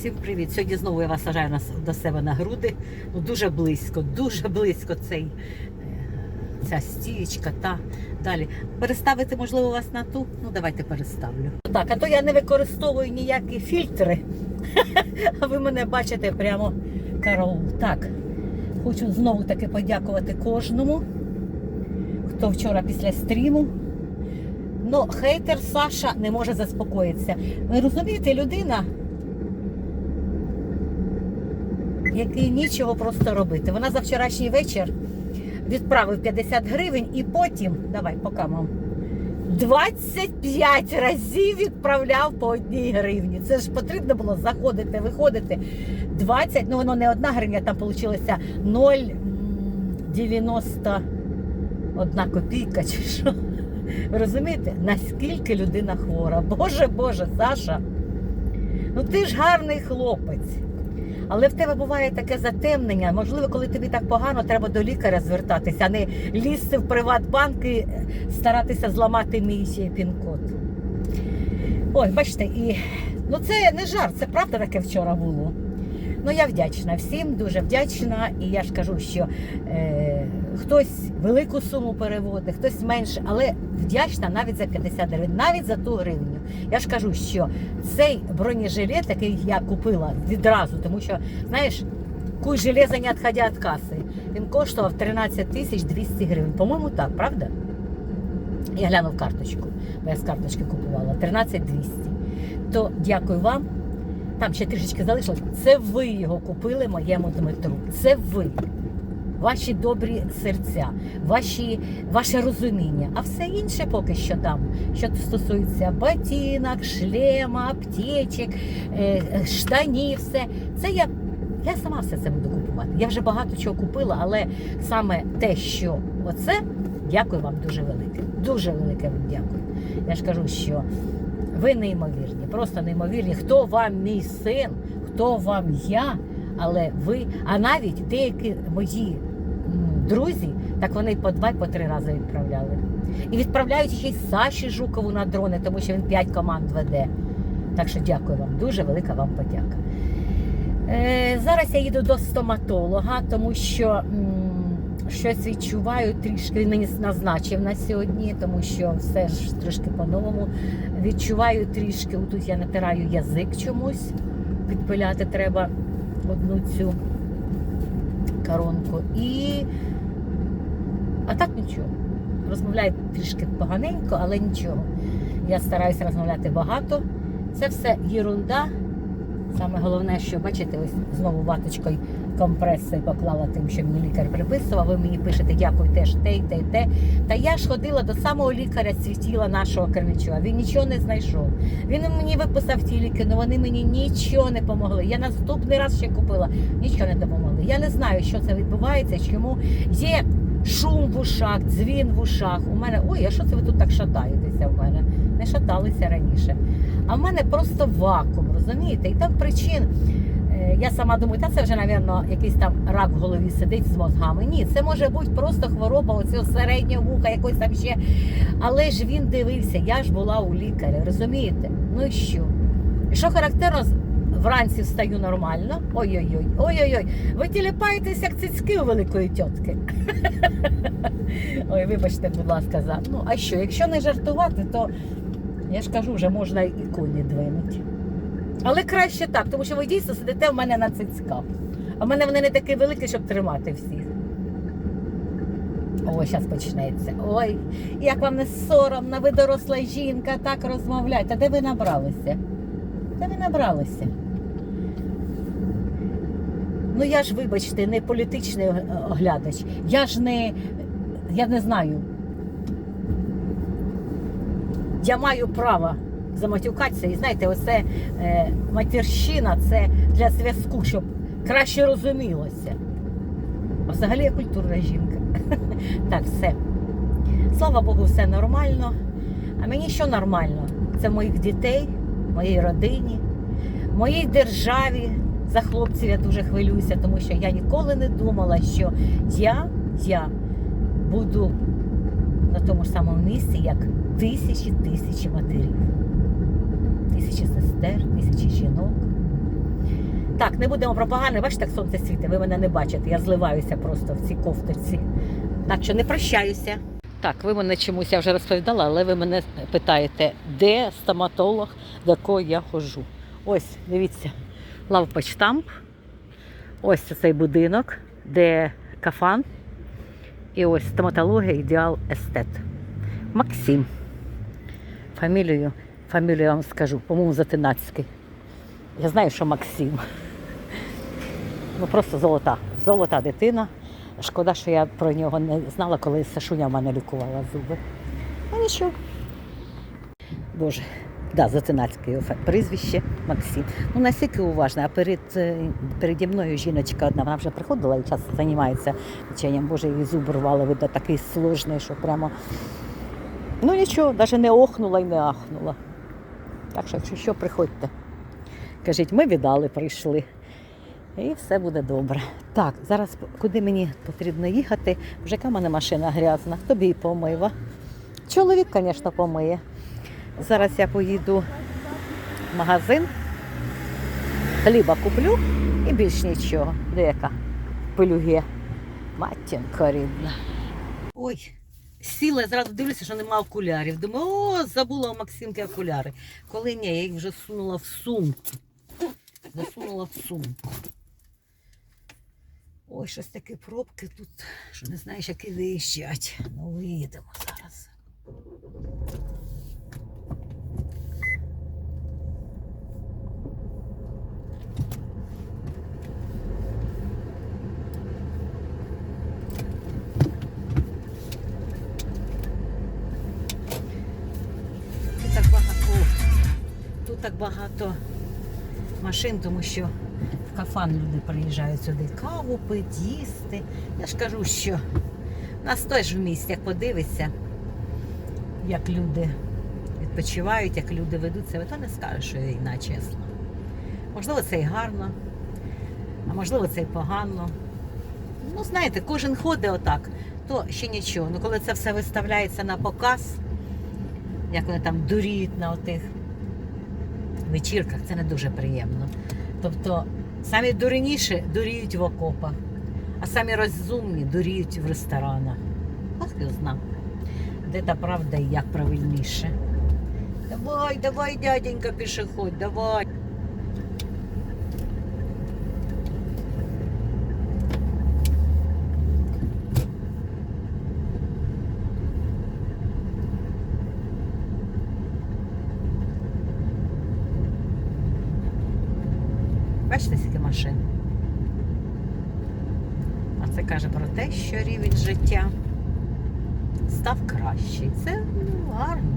Всім привіт! Сьогодні знову я вас сажаю до себе на груди. Ну дуже близько, дуже близько цей, е, ця стієчка та далі. Переставити, можливо, вас на ту? Ну давайте переставлю. Так, а то я не використовую ніякі фільтри. А ви мене бачите прямо караул. Так, хочу знову таки подякувати кожному, хто вчора після стріму. Ну, хейтер Саша не може заспокоїтися. Ви розумієте, людина, який нічого просто робити. Вона за вчорашній вечір відправив 50 гривень і потім, давай, пока мам, 25 разів відправляв по одній гривні. Це ж потрібно було заходити, виходити. 20, ну воно не одна гривня, там вийшло 0,91 копійка чи що. Ви розумієте, наскільки людина хвора? Боже Боже, Саша, ну ти ж гарний хлопець. Але в тебе буває таке затемнення. Можливо, коли тобі так погано, треба до лікаря звертатися, а не лізти в Приватбанк і старатися зламати мій пін-код. Ой, бачите, і ну це не жарт, це правда таке вчора було. Ну я вдячна всім, дуже вдячна. І я ж кажу, що е, хтось велику суму переводить, хтось менше, але вдячна навіть за 50 гривень, навіть за ту гривню. Я ж кажу, що цей бронежилет, який я купила відразу, тому що, знаєш, куй железо не відходя від каси, він коштував 13 тисяч 200 гривень. По-моєму, так, правда? Я глянув карточку, бо я з карточки купувала 13 200. То дякую вам. Там ще трішечки залишилось. Це ви його купили моєму Дмитру. Це ви. Ваші добрі серця, ваші, ваше розуміння, а все інше поки що там, що стосується ботинок, шлема, аптечок, е, штанів, все. Це я, я сама все це буду купувати. Я вже багато чого купила, але саме те, що оце, дякую вам дуже велике. Дуже велике вам дякую. Я ж кажу, що ви неймовірні, просто неймовірні. Хто вам мій син, хто вам я, але ви, а навіть деякі мої друзі, так вони по два, по три рази відправляли. І відправляють ще й Саші Жукову на дрони, тому що він п'ять команд веде. Так що дякую вам, дуже велика вам подяка. Е, зараз я їду до стоматолога, тому що щось відчуваю трішки. Мені назначив на сьогодні, тому що все ж трошки по-новому. Відчуваю трішки, тут я натираю язик чомусь. Підпиляти треба одну цю коронку. І а так нічого. Розмовляю трішки поганенько, але нічого. Я стараюся розмовляти багато. Це все єрунда. Саме головне, що бачите, ось знову ваточкою компреси поклала тим, що мені лікар приписував. Ви мені пишете, дякую, теж те і те, і те. Та я ж ходила до самого лікаря світіла нашого Кременчуга. Він нічого не знайшов. Він мені виписав ті ліки, але вони мені нічого не допомогли. Я наступний раз ще купила, нічого не допомогли. Я не знаю, що це відбувається, чому є шум в ушах, дзвін в ушах. У мене ой, а що це ви тут так шатаєтеся в мене? Не шаталися раніше. А в мене просто вакуум, розумієте? І там причин. е, Я сама думаю, та це вже, напевно, якийсь там рак в голові сидить з мозгами. Ні, це може бути просто хвороба оцього середнього вуха, якось там ще. Але ж він дивився, я ж була у лікаря, розумієте? Ну і що? І що характерно, вранці встаю нормально. Ой-ой-ой, ой-ой-ой. Ви тіліпаєтесь, як цицьки у великої тітки. Ой, вибачте, будь ласка, за. Ну, а що, якщо не жартувати, то я ж кажу, вже можна і коні двинуть. Але краще так, тому що ви дійсно сидите в мене на цицьках. А в мене вони не такі великі, щоб тримати всіх. Ой, зараз почнеться. Ой, як вам не соромно, ви доросла жінка, так розмовляєте. Де ви набралися? Де ви набралися? Ну я ж, вибачте, не політичний е, оглядач. Я ж не, я не знаю. Я маю право заматюкатися. І знаєте, оце е, матерщина це для зв'язку, щоб краще розумілося. А взагалі я культурна жінка. Так, все. Слава Богу, все нормально. А мені що нормально? Це моїх дітей, моїй родині, моїй державі. За хлопців я дуже хвилююся, тому що я ніколи не думала, що я, я буду на тому ж самому місці, як тисячі тисячі матерів, тисячі сестер, тисячі жінок. Так, не будемо про погане, бачите, як сонце світить, ви мене не бачите. Я зливаюся просто в цій кофточці. Так що не прощаюся. Так, ви мене чомусь я вже розповідала, але ви мене питаєте, де стоматолог, до кого я ходжу. Ось, дивіться, лавпочтамп. Ось цей будинок, де кафан. І ось стоматологія ідеал естет. Максим. Фамілію, фамілію я вам скажу, по-моєму, Затинацький. Я знаю, що Максим. Ну просто золота. Золота дитина. Шкода, що я про нього не знала, коли Сашуня в мене лікувала зуби. Ну нічого. Боже, да, Затинацьке його прізвище Максим. Ну настільки уважна, а перед, е, переді мною жіночка одна, вона вже приходила і часто займається ліченням. Боже, її зуб рвали, видно, такий сложний, що прямо. Ну нічого, навіть не охнула і не ахнула. Так що, якщо що, приходьте. Кажіть, ми віддали, прийшли. І все буде добре. Так, зараз куди мені потрібно їхати? Вже яка мене машина грязна, тобі помива. Чоловік, звісно, помиє. Зараз я поїду в магазин, хліба куплю і більш нічого. Де яка? Пилюге. Матінка рідна. Ой, сіла, я зразу дивлюся, що нема окулярів. Думаю, о, забула у Максимки окуляри. Коли ні, я їх вже сунула в сумку. Засунула в сумку. Ой, щось таке пробки тут, що не знаєш, як і виїжджать. Ну, виїдемо зараз. Тут так багато, о, так багато машин, тому що в кафан люди приїжджають сюди каву пити, їсти. Я ж кажу, що нас теж в місті, як подивишся, як люди відпочивають, як люди ведуть себе, то не скажеш, що війна, чесно. Можливо, це і гарно, а можливо, це і погано. Ну, знаєте, кожен ходить отак, то ще нічого. Ну, коли це все виставляється на показ, як вони там дуріють на отих вечірках, це не дуже приємно. Тобто самі дурніші дуріють в окопах, а самі розумні дуріють в ресторанах. Ах, його зна. Де та правда і як правильніше. Давай, давай, дяденька, пішохідь, давай. Бачите, скільки машин. А це каже про те, що рівень життя став кращий. Це ну, гарно.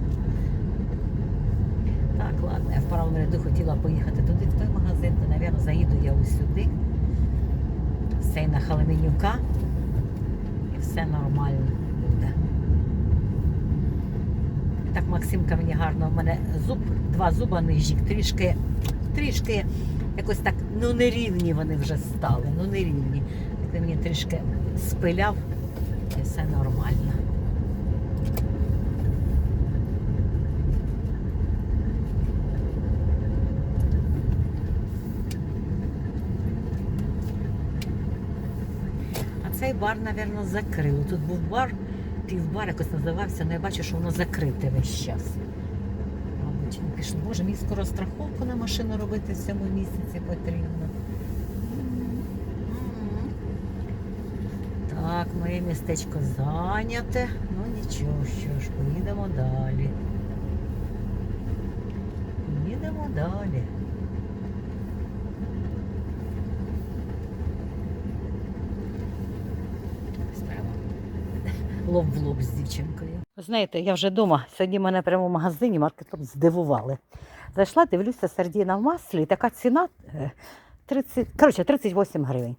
Так, ладно, я в правому ряду хотіла поїхати туди, в той магазин, то, мабуть, заїду я ось сюди. Все на Халеменюка. І все нормально буде. Так, Максимка мені гарно, в мене зуб, два зуба нижніх, трішки, трішки якось так, ну нерівні вони вже стали, ну нерівні. Так він мені трішки спиляв і все нормально. А цей бар, мабуть, закрили. Тут був бар, півбар якось називався, але я бачу, що воно закрите весь час. Мабуть, не може мені скоро страховку на машину робити в цьому місяці потрібно. Так, моє містечко зайняте. Ну нічого, що ж, поїдемо далі. Їдемо далі. Ось прямо лоб в лоб з дівчинкою. Знаєте, я вже вдома. Сьогодні мене прямо в магазині маркетом здивували. Зайшла, дивлюся, сардіна в маслі, і така ціна е, 30, коротше, 38 гривень.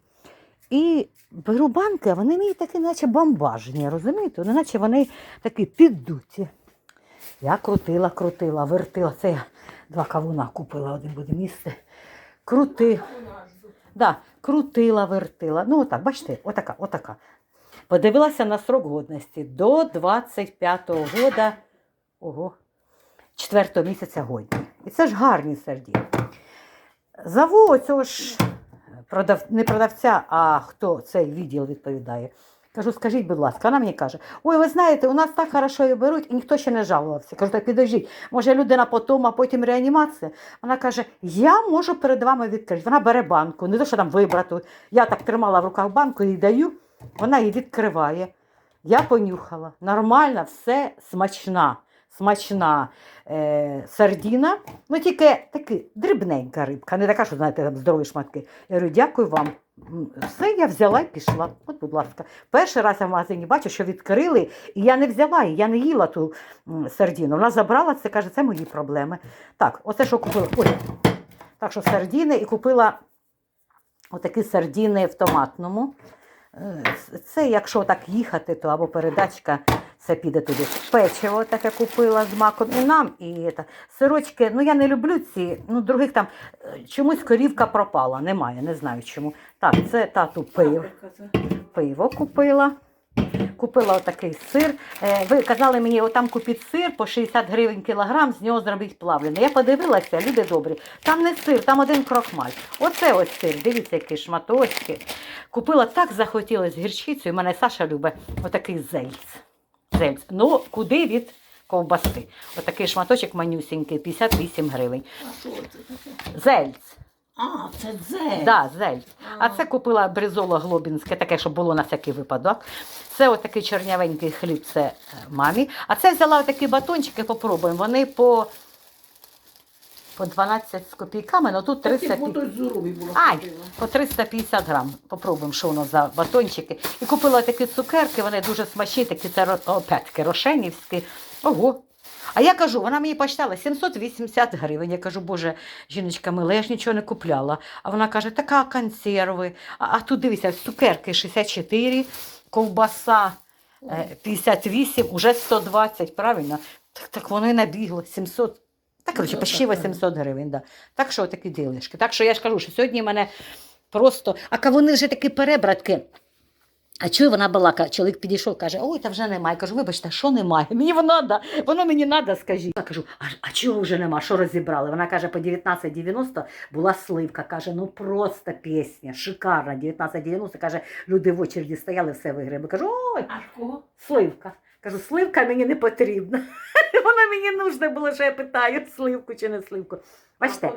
І беру банки, а вони мені такі, наче бомбажні, розумієте? Вони наче вони такі піддуті. Я крутила, крутила, вертила. Це я два кавуна купила, один буде місце. Крути. Да, крутила, вертила. Ну, отак, бачите, отака, отака. Подивилася на срок годності до 25-го года, ого, 4 місяця годні. І це ж гарні сардіни. Заву оцього ж продав... не продавця, а хто цей відділ відповідає. Кажу, скажіть, будь ласка, вона мені каже: ой, ви знаєте, у нас так хорошо її беруть, і ніхто ще не жалувався. Кажу, так підождіть, може людина потом, а потім реанімація. Вона каже, я можу перед вами відкрити. Вона бере банку, не то, що там вибрату. Я так тримала в руках банку і даю, вона її відкриває. Я понюхала. Нормально, все смачна. Смачна е, сардіна, ну тільки таки дрібненька рибка, не така, що знаєте, там здорові шматки. Я говорю, дякую вам. Все, я взяла і пішла. От, будь ласка. Перший раз я в магазині бачу, що відкрили, і я не взяла її, я не їла ту сардіну. Вона забрала це, каже, це мої проблеми. Так, оце що купила. Ой. Так що сардіни і купила отакі сардіни в томатному. Е, Це якщо так їхати, то або передачка, це піде туди. Печиво таке купила з маком і нам, і та, сирочки. Ну я не люблю ці, ну других там е, чомусь корівка пропала, немає, не знаю чому. Так, це тату пив, пиво купила. Купила отакий сир. Е, Ви казали мені, отам купіть сир по 60 гривень кілограм, з нього зробіть плавлений. Я подивилася, люди добрі. Там не сир, там один крохмаль. Оце ось сир, дивіться, які шматочки. Купила так захотілося гірчицю, і мене Саша любить отакий зельц. зельц. Ну, куди від ковбаси? Отакий шматочок манюсінький, 58 гривень. Зельц. А, це дзель. Да, зельц. А це купила бризоло глобінське, таке, щоб було на всякий випадок. Це отакий чорнявенький хліб, це е, мамі. А це взяла отакі батончики, попробуємо. Вони по, по 12 з копійками, але тут 300 Такі було. Ай, по 350 грам. Попробуємо, що воно за батончики. І купила такі цукерки, вони дуже смачні, такі це ро- опять-таки рошенівські. Ого. А я кажу, вона мені почитала 780 гривень. Я кажу, боже, жіночка мила, я ж нічого не купляла. А вона каже, така консерви. А, а тут дивися, цукерки 64, ковбаса е, 58, уже 120, правильно? Так, так воно і набігло, 700. Так, коротше, Ну, почти так, так. 800 гривень. Да. Так що такі ділишки. Так що я ж кажу, що сьогодні мене просто. А вони вже такі перебратки. А чую, вона балака, чоловік підійшов, каже, ой, та вже немає. Кажу, вибачте, що немає? Мені воно да, воно мені треба, скажіть. Я кажу, а, а чого вже нема? Що розібрали? Вона каже, по 19,90 була сливка. Каже, ну просто пісня, шикарна. 19,90, каже, люди в очереді стояли, все виграли. Кажу, ой, А кого? сливка. Кажу, сливка мені не потрібна. Вона мені нужна було, що я питаю, сливку чи не сливку. Бачите?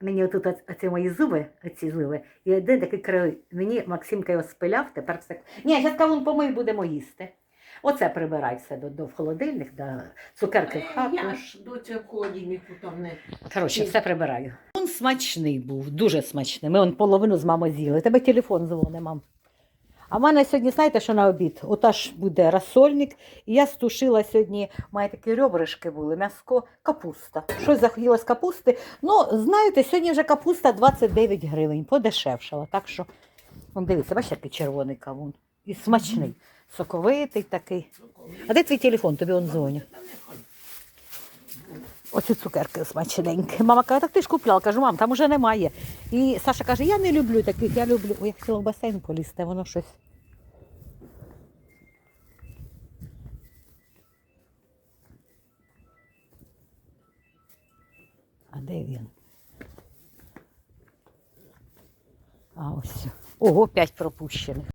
Мені отут оці мої зуби, оці зуби, і один такий край. Мені Максимка його спиляв, тепер все. Ні, зараз кавун помий, будемо їсти. Оце прибирай все до, до в холодильник, до цукерки в хату. Я ж до цього холодильнику там не. Коротше, все прибираю. Він смачний був, дуже смачний. Ми он половину з мамою з'їли. Тебе телефон дзвони, мам. А в мене сьогодні, знаєте, що на обід? Ота ж буде розсольник. І я стушила сьогодні, мене такі ребришки були, м'яско, капуста. Щось захотілося капусти. Ну, знаєте, сьогодні вже капуста 29 гривень, подешевшала. Так що, вон дивіться, бачите, який червоний кавун. І смачний, соковитий такий. А де твій телефон? Тобі он дзвоню. Оці цукерки смачненькі. Мама каже, так ти ж купляла. Кажу, мам, там уже немає. І Саша каже, я не люблю таких, я люблю. Ой, я хотіла в басейн полізти, воно щось. А де він? А ось. Ого, п'ять пропущених.